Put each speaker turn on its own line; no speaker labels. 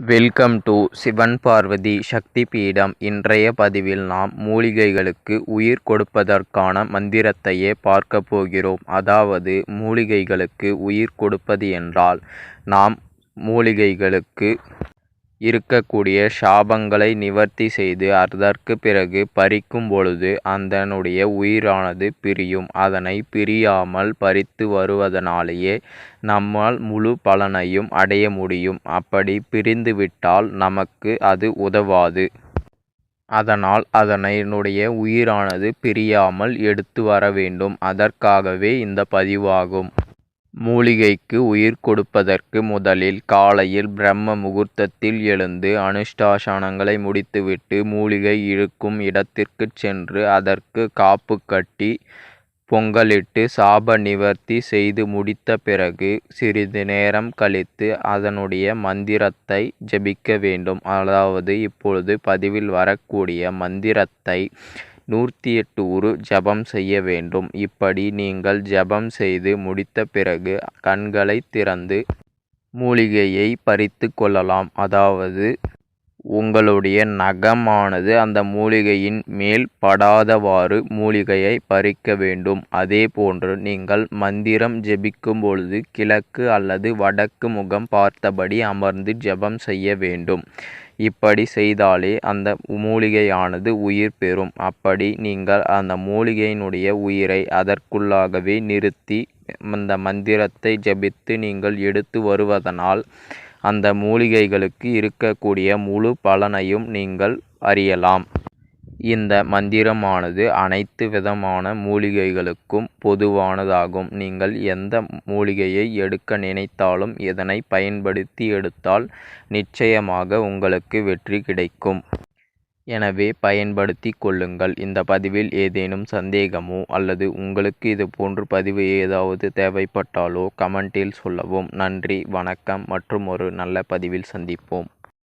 Welcome to Sivan Parvathi Sakthi Peedam இன்றைய பதிவில் நாம் மூலிகைகளுக்கு உயிர் கொடுப்பதற்கான மந்திரத்தையே பார்க்க போகிறோம். அதாவது மூலிகைகளுக்கு உயிர் கொடுப்பது என்றால் நாம் மூலிகைகளுக்கு இருக்கக்கூடிய சாபங்களை நிவர்த்தி செய்து அதற்கு பிறகு பறிக்கும் பொழுது அதனுடைய உயிரானது பிரியும். அதனை பிரியாமல் பறித்து வருவதனாலேயே நம்மால் முழு பலனையும் அடைய முடியும். அப்படி பிரிந்துவிட்டால் நமக்கு அது உதவாது. அதனால் அதனுடைய உயிரானது பிரியாமல் எடுத்து வர வேண்டும். அதற்காகவே இந்த பதிவாகும். மூலிகைக்கு உயிர் கொடுப்பதற்கு முதலில் காலையில் பிரம்ம முகூர்த்தத்தில் எழுந்து அனுஷ்டாசனங்களை முடித்துவிட்டு மூலிகை இருக்கும் இடத்திற்குச் சென்று அதற்கு காப்பு கட்டி பொங்கலிட்டு சாப நிவர்த்தி செய்து முடித்த பிறகு சிறிது நேரம் கழித்து அதனுடைய மந்திரத்தை ஜபிக்க வேண்டும். அதாவது இப்பொழுது பதிவில் வரக்கூடிய மந்திரத்தை நூற்றி எட்டு உரு ஜபம் செய்ய வேண்டும். இப்படி நீங்கள் ஜபம் செய்து முடித்த பிறகு கண்களை திறந்து மூலிகையை பறித்து கொள்ளலாம். அதாவது உங்களுடைய நகமானது அந்த மூலிகையின் மேல் படாதவாறு மூலிகையை பறிக்க வேண்டும். அதே போன்று நீங்கள் மந்திரம் ஜெபிக்கும் பொழுது கிழக்கு அல்லது வடக்கு முகம் பார்த்தபடி அமர்ந்து ஜெபம் செய்ய வேண்டும். இப்படி செய்தாலே அந்த மூலிகையானது உயிர் பெறும். அப்படி நீங்கள் அந்த மூலிகையினுடைய உயிரை அதற்குள்ளாகவே நிறுத்தி அந்த மந்திரத்தை ஜபித்து நீங்கள் எடுத்து வருவதனால் அந்த மூலிகைகளுக்கு இருக்கக்கூடிய முழு பலனையும் நீங்கள் அறியலாம். இந்த மந்திரமானது அனைத்து விதமான மூலிகைகளுக்கும் பொதுவானதாகும். நீங்கள் எந்த மூலிகையை எடுக்க நினைத்தாலும் இதனை பயன்படுத்தி எடுத்தால் நிச்சயமாக உங்களுக்கு வெற்றி கிடைக்கும். எனவே பயன்படுத்தி கொள்ளுங்கள். இந்த பதிவில் ஏதேனும் சந்தேகமோ அல்லது உங்களுக்கு இது போன்ற பதிவு ஏதாவது தேவைப்பட்டாலோ கமெண்டில் சொல்லவும். நன்றி வணக்கம் மற்றும் ஒரு நல்ல பதிவில் சந்திப்போம்.